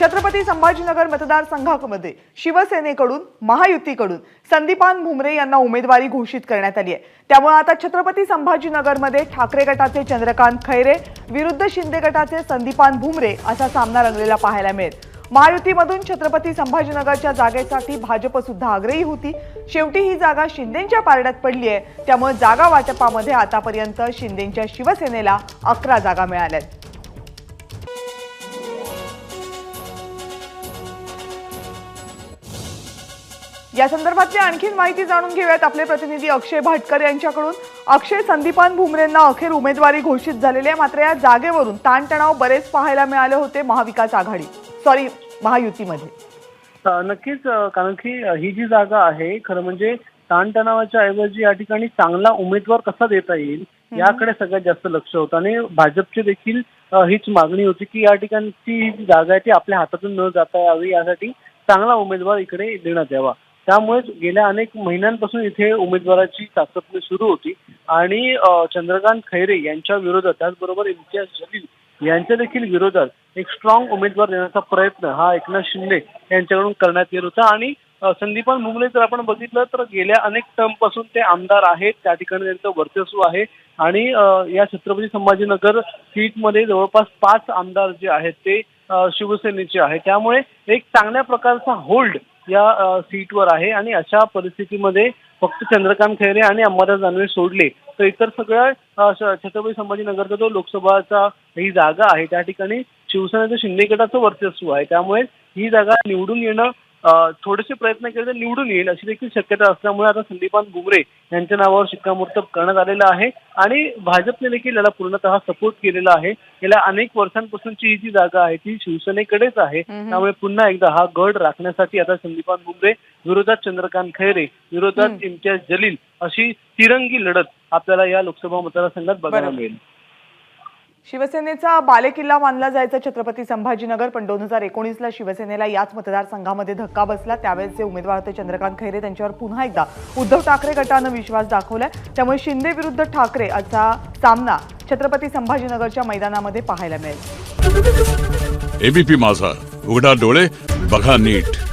छत्रपती संभाजीनगर मतदारसंघामध्ये शिवसेनेकडून महायुतीकडून संदीपान भुमरे यांना उमेदवारी घोषित करण्यात आली आहे. त्यामुळे आता छत्रपती संभाजीनगरमध्ये ठाकरे गटाचे चंद्रकांत खैरे विरुद्ध शिंदे गटाचे संदीपान भुमरे असा सामना रंगलेला पाहायला मिळेल. महायुतीमधून छत्रपती संभाजीनगरच्या जागेसाठी भाजप सुद्धा आग्रही होती. शेवटी ही जागा शिंदेच्या पारड्यात पडली आहे. त्यामुळे जागा वाटपामध्ये आतापर्यंत शिंदेच्या शिवसेनेला अकरा जागा मिळाल्यात या संदर्भातली आणखीन माहिती जाणून घेऊयात आपले प्रतिनिधी अक्षय भाटकर यांच्याकडून. अक्षय संदीपान भुमरेंना अखेर उमेदवारी घोषित झालेली आहे. मात्र या जागेवरून ताणतणाव बरेच पाहायला मिळाले होते महाविकास आघाडी. सॉरी महायुतीमध्ये. नक्कीच कारण की ही जी जागा आहे खरं म्हणजे ताणतणावाच्या ऐवजी या ठिकाणी चांगला उमेदवार कसा देता येईल याकडे सगळ्यात जास्त लक्ष होतं. आणि भाजपची देखील हीच मागणी होती की या ठिकाणची जी जागा आहे ती आपल्या हातातून न जाता यावी यासाठी चांगला उमेदवार इकडे देण्यात यावा. त्यामुळेच गेल्या अनेक महिन्यांपासून इथे उमेदवाराची चाचपणी सुरू होती. आणि चंद्रकांत खैरे यांच्या विरोधात त्याचबरोबर इम्तियाज जलील यांच्या देखील विरोधात एक स्ट्रॉंग उमेदवार देण्याचा प्रयत्न हा एकनाथ शिंदे यांच्याकडून करण्यात येत होता. आणि संदीपान मुंबले जर आपण बघितलं तर गेल्या अनेक टर्मपासून ते आमदार आहेत. त्या ठिकाणी त्यांचं वर्चस्व आहे. आणि या छत्रपती संभाजीनगर सीटमध्ये जवळपास पाच आमदार जे आहेत ते शिवसेनेचे आहे त्यामुळे एक चांगल्या प्रकारचा होल्ड या सीटवर आहे आणि अशा परिस्थितीमध्ये फक्त चंद्रकांत खैरे आणि अंबादास दानवे सोडले तर इतर सगळ्या छत्रपती संभाजीनगरचा जो लोकसभाचा ही जागा आहे त्या ठिकाणी शिवसेनेचं शिंदे गटाचं वर्चस्व आहे. त्यामुळे ही जागा निवडून येणं थोडेसे प्रयत्न केले तर निवडून येईल अशी देखील शक्यता असल्यामुळे आता संदीपान भुमरे यांच्या नावावर शिक्कामोर्तब करण्यात आलेलं आहे. आणि भाजपने देखील याला पूर्णतः सपोर्ट केलेला आहे. गेल्या अनेक वर्षांपासूनची ही जी जागा आहे ती शिवसेनेकडेच आहे. त्यामुळे पुन्हा एकदा हा गड राखण्यासाठी आता संदीपान भुमरे विरोधात चंद्रकांत खैरे विरोधात इम्तियाज जलील अशी तिरंगी लढत आपल्याला या लोकसभा मतदारसंघात बघायला. मिळेल. शिवसेनेचा बालेकिल्ला मानला जायचा छत्रपती संभाजीनगर पण दोन हजार एकोणीसला शिवसेनेला याच मतदारसंघामध्ये धक्का बसला. त्यावेळेचे उमेदवार होते चंद्रकांत खैरे त्यांच्यावर पुन्हा एकदा उद्धव ठाकरे गटानं विश्वास दाखवलाय. त्यामुळे शिंदे विरुद्ध ठाकरे असा सामना छत्रपती संभाजीनगरच्या मैदानामध्ये पाहायला मिळेल. एबीपी माझा उघडा डोळे बघा नीट.